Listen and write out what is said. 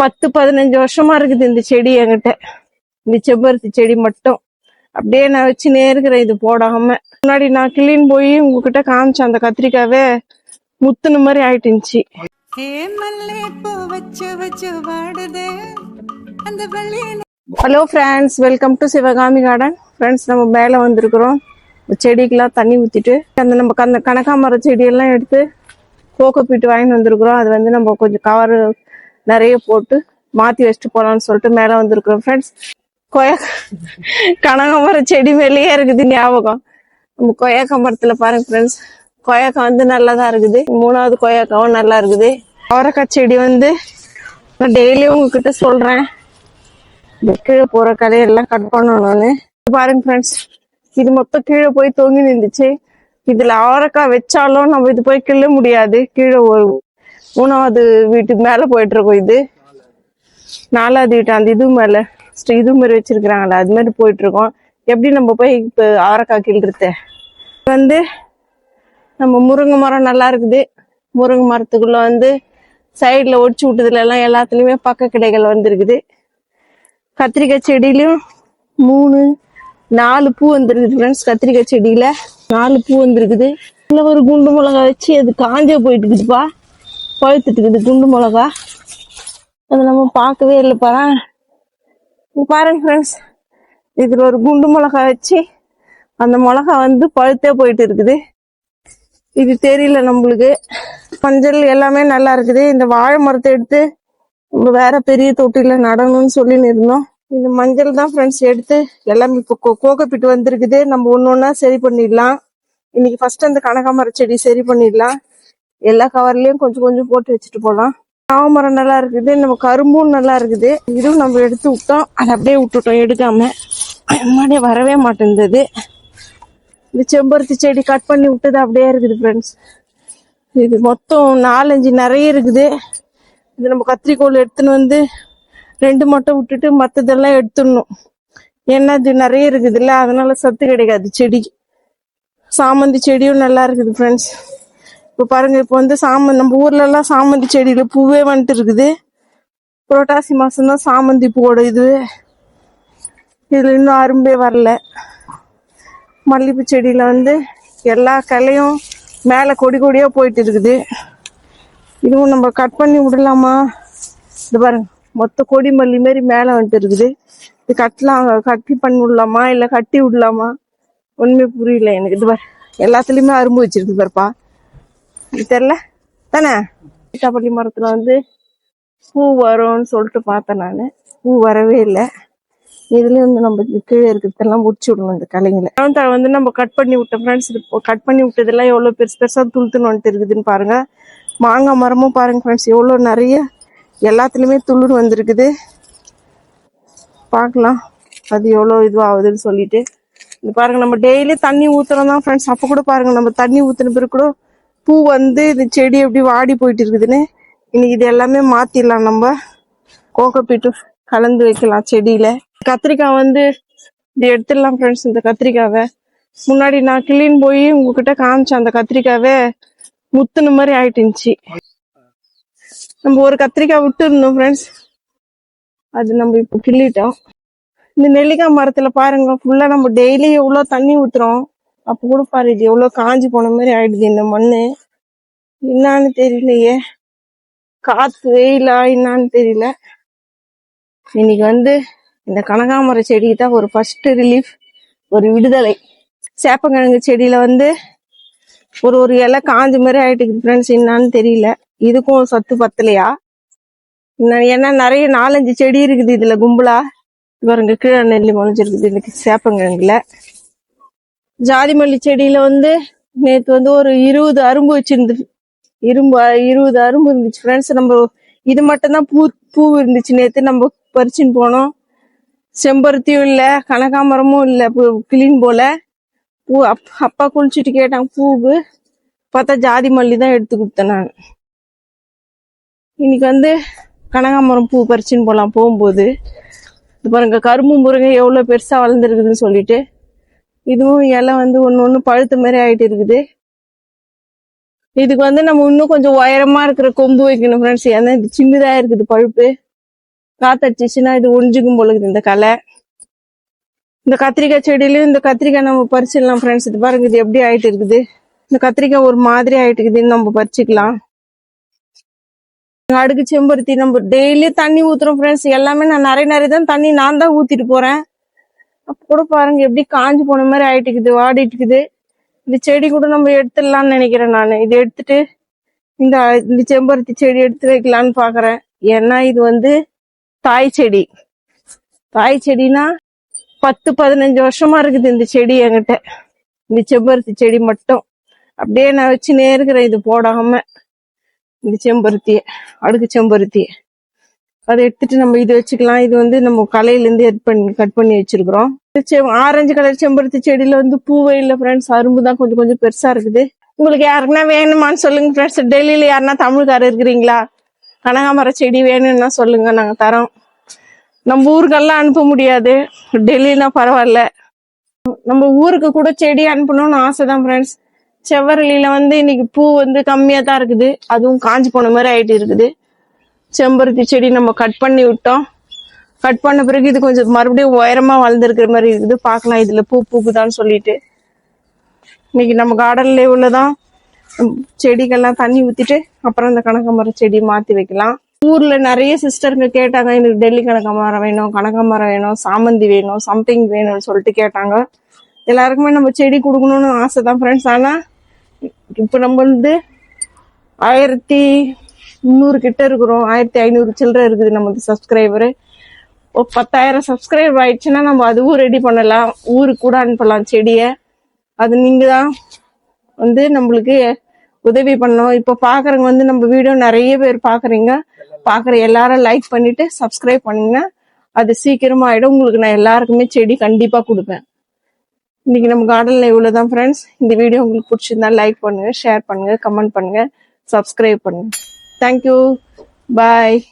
பத்து பதினஞ்சு வருஷமா இருக்குது இந்த செடி என்கிட்ட. இந்த செம்பருத்தி செடி மட்டும். அப்படியே நான் வச்சுனே இருக்கிறேன் இது போடாம. முன்னாடி நான் கிளீன் போய் உங்ககிட்ட காமிச்சேன் அந்த கத்திரிக்காவே முத்துன மாதிரி ஆயிட்டுச்சு. வச்சு வச்சு hello friends welcome to Sivakami garden friends நம்ம மேலே வந்திருக்கிறோம். செடிக்கெல்லாம் தண்ணி ஊற்றிட்டு அந்த நம்ம கந்த கனகாமர செடியெல்லாம் எடுத்து கோகோ பீட்டு வாங்கிட்டு வந்திருக்கிறோம். அது வந்து நம்ம கொஞ்சம் கவர் நிறைய போட்டு மாற்றி வச்சுட்டு போகலான்னு சொல்லிட்டு மேலே வந்திருக்கிறோம் ஃப்ரெண்ட்ஸ் கொய்யா கனகாமர செடி மேலேயே இருக்குது ஞாபகம். நம்ம கொய்யாக்கா மரத்தில் பாருங்க ஃப்ரெண்ட்ஸ் கொயக்கா வந்து நல்லா தான் இருக்குது. மூணாவது கொய்யாக்காவும் நல்லா இருக்குது. அவரக்காய் செடி வந்து நான் டெய்லியும் உங்ககிட்ட சொல்கிறேன் இந்த கீழே போற கலையெல்லாம் கட் பண்ணணும்னு பாருங்க ஃப்ரெண்ட்ஸ் இது மொத்தம் கீழே போய் தொங்கி நின்றுச்சு. இதுல அவரக்காய் வச்சாலும் நம்ம இது போய் கிள்ள முடியாது. கீழே ஒரு மூணாவது வீட்டுக்கு மேல போயிட்டு இருக்கோம் இது. நாலாவது வீட்டு அந்த இது மேல. இது மாதிரி வச்சிருக்கிறாங்களே அது மாதிரி போயிட்டு இருக்கோம் எப்படி நம்ம போய் இப்போ அவரைக்காய் கிள்றது வந்து நம்ம முருங்கை மரம் நல்லா இருக்குது. முருங்கை மரத்துக்குள்ள வந்து சைடில் ஒடிச்சு விட்டதுல எல்லாம் எல்லாத்துலேயுமே பக்க கிடைகள் வந்துருக்குது. கத்திரிக்காய் செடியிலையும் மூணு நாலு பூ வந்திருக்குது ஃப்ரெண்ட்ஸ் கத்திரிக்காய் செடியில் நாலு பூ வந்துருக்குது. இல்லை ஒரு குண்டு மிளகா வச்சு அது காஞ்சே போயிட்டு இருக்குதுப்பா பழுத்துட்டுக்குது குண்டு மிளகா. அது நம்ம பார்க்கவே இல்லை பாரு பாருங்க ஃப்ரெண்ட்ஸ் இதில் ஒரு குண்டு மிளகா வச்சு அந்த மிளகா வந்து பழுத்தே போயிட்டு இருக்குது. இது தெரியல நம்மளுக்கு. மஞ்சள் எல்லாமே நல்லா இருக்குது. இந்த வாழை மரத்தை எடுத்து நம்ம வேற பெரிய தொட்டியில் நடணும்னு சொல்லின்னு இருந்தோம். இந்த மஞ்சள் தான் ஃப்ரெண்ட்ஸ் எடுத்து எல்லாமே இப்போ கோ- கோகப்பிட்டு வந்திருக்குது. நம்ம ஒன்று ஒன்றா சரி பண்ணிடலாம். இன்னைக்கு ஃபர்ஸ்ட் அந்த கனகாமர செடி சரி பண்ணிடலாம். எல்லா கவர்லயும் கொஞ்சம் கொஞ்சம் போட்டு வச்சுட்டு போலாம். மரம் நல்லா இருக்குது நம்ம கரும்பும் நல்லா இருக்குது. இதுவும் நம்ம எடுத்து விட்டோம். அதை அப்படியே விட்டுட்டோம் எடுக்காம. முன்னாடியே வரவே மாட்டேங்குது இந்த செம்பருத்தி செடி கட் பண்ணி விட்டது அப்படியே இருக்குது ஃப்ரெண்ட்ஸ் இது மொத்தம் நாலஞ்சு நிறைய இருக்குது. இது நம்ம கத்திரிக்கோள் எடுத்துன்னு வந்து ரெண்டு மட்டும் விட்டுட்டு மற்றதெல்லாம் எடுத்துடணும். ஏன்னா இது நிறைய இருக்குதுல்ல அதனால சத்து கிடைக்காது செடி. சாமந்தி செடியும் நல்லா இருக்குது ஃப்ரெண்ட்ஸ் இப்போ பாருங்க இப்போ வந்து சாமந்தி நம்ம ஊர்ல எல்லாம் சாமந்தி செடியில பூவே வந்துட்டு இருக்குது. புரட்டாசி மாசம்தான் சாமந்தி பூவோட இது இதுல இன்னும் அரும்பே வரல. மல்லிகைப்பூ செடியில வந்து எல்லா கிளையும் மேலே கொடி கொடியா போயிட்டு இருக்குது. இதுவும் நம்ம கட் பண்ணி விடலாமா? இது பாருங்க மொத்த கொடி மல்லி மாரி மேலே வந்துட்டு இருக்குது. இது கட்டலாம் கட்டி பண்ணி விடலாமா? இல்லை கட்டி விடலாமா? ஒண்ணுமே புரியல எனக்கு. இது பாரு எல்லாத்துலயுமே அரும்பு வச்சிருக்கு பாருப்பா. இது தெரில தானே? சீத்தாப்பள்ளி மரத்தில் வந்து பூ வரும்னு சொல்லிட்டு பார்த்தேன் நான். பூ வரவே இல்லை. இதுலேயும் வந்து நம்ம கீழே இருக்கிறதெல்லாம் முடிச்சு விடணும் இந்த கலைங்களை. தழை வந்து நம்ம கட் பண்ணி விட்ட ஃப்ரெண்ட்ஸ் கட் பண்ணி விட்டதெல்லாம் எவ்வளோ பெருசு பெருசாக துளுத்துன்னு வந்துட்டு இருக்குதுன்னு பாருங்கள் மாங்காய் மரமும் பாருங்கள் ஃப்ரெண்ட்ஸ் எவ்வளோ நிறைய எல்லாத்துலேயுமே துளிர் வந்திருக்குது. பார்க்கலாம். அது எவ்வளோ இதுவாகுதுன்னு சொல்லிட்டு. இது பாருங்க நம்ம டெய்லி தண்ணி ஊற்றுறோம் தான் ஃப்ரெண்ட்ஸ் அப்போ கூட பாருங்க நம்ம தண்ணி ஊற்றுன பிறகு கூட பூ வந்து இந்த செடி எப்படி வாடி போயிட்டு இருக்குதுன்னு இன்னைக்கு இது எல்லாமே மாத்திடலாம் நம்ம. கோகப்பீட்டு கலந்து வைக்கலாம் செடியில. கத்திரிக்காய் வந்து இது எடுத்துடலாம் ஃப்ரெண்ட்ஸ் இந்த கத்திரிக்காவை. முன்னாடி நான் கிளீன் போய் உங்ககிட்ட காமிச்சேன் அந்த கத்திரிக்காவே முத்துன மாதிரி ஆயிட்டுச்சு. நம்ம ஒரு கத்திரிக்காய் விட்டுருந்தோம் ஃப்ரெண்ட்ஸ் அது நம்ம இப்போ கிள்ளிட்டோம். இந்த நெல்லிக்காய் மரத்துல பாருங்க ஃபுல்லா நம்ம டெய்லி எவ்வளோ தண்ணி ஊத்துறோம். அப்போ கூட பாரு இது எவ்வளவு காஞ்சி போன மாதிரி ஆயிடுது இந்த மண்ணு. என்னன்னு தெரியலையே. காத்து வெயிலா என்னன்னு தெரியல. இன்னைக்கு வந்து இந்த கனகாமர செடிக்கு தான் ஒரு ஃபர்ஸ்ட் ரிலீஃப் ஒரு விடுதலை. சேப்பங்கிழங்கு செடியில வந்து ஒரு ஒரு இலை காஞ்ச மாதிரி ஆயிட்டு ஃப்ரெண்ட்ஸ் என்னன்னு தெரியல. இதுக்கும் சத்து பத்தலையா? ஏன்னா நிறைய நாலஞ்சு செடி இருக்குது இதுல கும்பலா. இவருங்க கீழே நெல்லி முளைஞ்சிருக்குது இன்னைக்கு சேப்பங்கிழங்குல. ஜாதி மல்லி செடியில வந்து நேற்று வந்து ஒரு இருபது அரும்பு வச்சிருந்து இரும்பு இருபது அரும்பு இருந்துச்சு ஃப்ரெண்ட்ஸ் நம்ம இது மட்டும்தான் பூ பூ இருந்துச்சு. நேற்று நம்ம பறிச்சுன்னு போனோம். செம்பருத்தியும் இல்லை கனகாமரமும் இல்லை கிளீன் போல. பூ அப் அப்பா குளிச்சுட்டு கேட்டாங்க பூவு. பார்த்தா ஜாதி மல்லி தான் எடுத்து கொடுத்தேன் நான் இன்னைக்கு வந்து கனகாமரம் பூ பறிச்சுன்னு போகலாம் போகும்போது. இது பாருங்க கரும்பு முருங்கை எவ்வளோ பெருசாக வளர்ந்துருக்குதுன்னு சொல்லிட்டு இதுவும் இலை வந்து ஒன்று ஒன்று பழுத்த மாதிரி ஆயிட்டு இருக்குது. இதுக்கு வந்து நம்ம இன்னும் கொஞ்சம் உயரமா இருக்கிற கொம்பு வைக்கணும் ஃப்ரெண்ட்ஸ் ஏன்னா இது சின்னதா இருக்குது பழுப்பு. காத்தடிச்சிச்சுன்னா இது ஒழிஞ்சுக்கும் போல இருக்குது இந்த களை. இந்த கத்திரிக்காய் செடியிலையும் இந்த கத்திரிக்காய் நம்ம பறிச்சிடலாம் ஃப்ரெண்ட்ஸ் இது பாருங்க இது எப்படி ஆயிட்டு இருக்குது. இந்த கத்திரிக்காய் ஒரு மாதிரி ஆயிட்டு இருக்குதுன்னு நம்ம பறிச்சுக்கலாம். அடுக்கு செம்பருத்தி நம்ம டெய்லி தண்ணி ஊத்துறோம் ஃப்ரெண்ட்ஸ் எல்லாமே நான் நிறைய நிறைய தான் தண்ணி நான் தான் ஊத்திட்டு போறேன். அப்ப கூட பாருங்க எப்படி காஞ்சு போன மாதிரி ஆயிட்டு இருக்குது வாடிட்டு இருக்குது இந்த செடி கூட நம்ம எடுத்துடலாம்னு நினைக்கிறேன் நான். இது எடுத்துட்டு இந்த இந்த செம்பருத்தி செடி எடுத்து வைக்கலான்னு பாக்குறேன். ஏன்னா இது வந்து தாய் செடி. தாய் செடினா பத்து பதினஞ்சு வருஷமா இருக்குது இந்த செடி என்கிட்ட. இந்த செம்பருத்தி செடி மட்டும். அப்படியே நான் வச்சு இருக்கிறேன் இது போடாம. இந்த செம்பருத்தியை அடுக்கு செம்பருத்தியை. அதை எடுத்துட்டு நம்ம இது வச்சுக்கலாம். இது வந்து நம்ம கலையிலேருந்து எட் பண்ணி கட் பண்ணி வச்சிருக்கிறோம். செ- ஆரஞ்சு கலர் செம்பருத்தி செடியில வந்து பூவே இல்லை ஃப்ரெண்ட்ஸ் அரும்பு தான் கொஞ்சம் கொஞ்சம் பெருசா இருக்குது. உங்களுக்கு யாருக்குன்னா வேணுமான்னு சொல்லுங்க ஃப்ரெண்ட்ஸ் டெல்லியில யாருன்னா தமிழ்காரர் இருக்கிறீங்களா? கனகாமர செடி வேணும்னா சொல்லுங்க நாங்க தரோம். நம்ம ஊருக்கெல்லாம் அனுப்ப முடியாது. டெல்லினா பரவாயில்ல. நம்ம ஊருக்கு கூட செடி அனுப்பணும்னு ஆசைதான் ஃப்ரெண்ட்ஸ் செவ்வரளியில வந்து இன்னைக்கு பூ வந்து கம்மியா தான் இருக்குது. அதுவும் காஞ்சி போன மாதிரி ஆயிட்டு இருக்குது. செம்பருத்தி செடி நம்ம கட் பண்ணி விட்டோம். கட் பண்ண பிறகு இது கொஞ்சம் மறுபடியும் உயரமாக வளர்ந்துருக்கிற மாதிரி இருக்குது. பார்க்கலாம் இதில் பூ பூக்குதான்னு சொல்லிட்டு. இன்னைக்கு நம்ம கார்டன்ல உள்ளதான் செடிகள்லாம் தண்ணி ஊற்றிட்டு அப்புறம் இந்த கனகாமரம் செடி மாற்றி வைக்கலாம். ஊரில் நிறைய சிஸ்டருங்க கேட்டாங்க எனக்கு டெல்லி கனகாமரம் வேணும் கனகாமரம் வேணும் சாமந்தி வேணும் சம்திங் வேணும்னு சொல்லிட்டு கேட்டாங்க. எல்லாருக்குமே நம்ம செடி கொடுக்கணும்னு ஆசை தான் ஃப்ரெண்ட்ஸ் ஆனால் இப்போ நம்ம வந்து ஆயிரத்தி முந்நூறு கிட்ட இருக்கிறோம். ஆயிரத்தி ஐநூறு சில்லற இருக்குது நமக்கு சப்ஸ்கிரைபரு ஒரு பத்தாயிரம் சப்ஸ்கிரைபர் ஆயிடுச்சுன்னா நம்ம அதுவும் ரெடி பண்ணலாம். ஊருக்கு கூட அனுப்பலாம் செடியை. அது நீங்கள் தான் வந்து நம்மளுக்கு உதவி பண்ணோம் இப்போ பார்க்குறவங்க வந்து நம்ம வீடியோ நிறைய பேர் பார்க்குறீங்க பார்க்குற எல்லாரும் லைக் பண்ணிவிட்டு சப்ஸ்கிரைப் பண்ணிங்கன்னா அது சீக்கிரமாக ஆகிடும் உங்களுக்கு நான் எல்லாருக்குமே செடி கண்டிப்பாக கொடுப்பேன். இன்றைக்கி நம்ம கார்டனில் இவ்வளோ தான் ஃப்ரெண்ட்ஸ் இந்த வீடியோ உங்களுக்கு பிடிச்சிருந்தா லைக் பண்ணுங்கள் ஷேர் பண்ணுங்கள் கமெண்ட் பண்ணுங்கள் சப்ஸ்கிரைப் Thank you. Bye.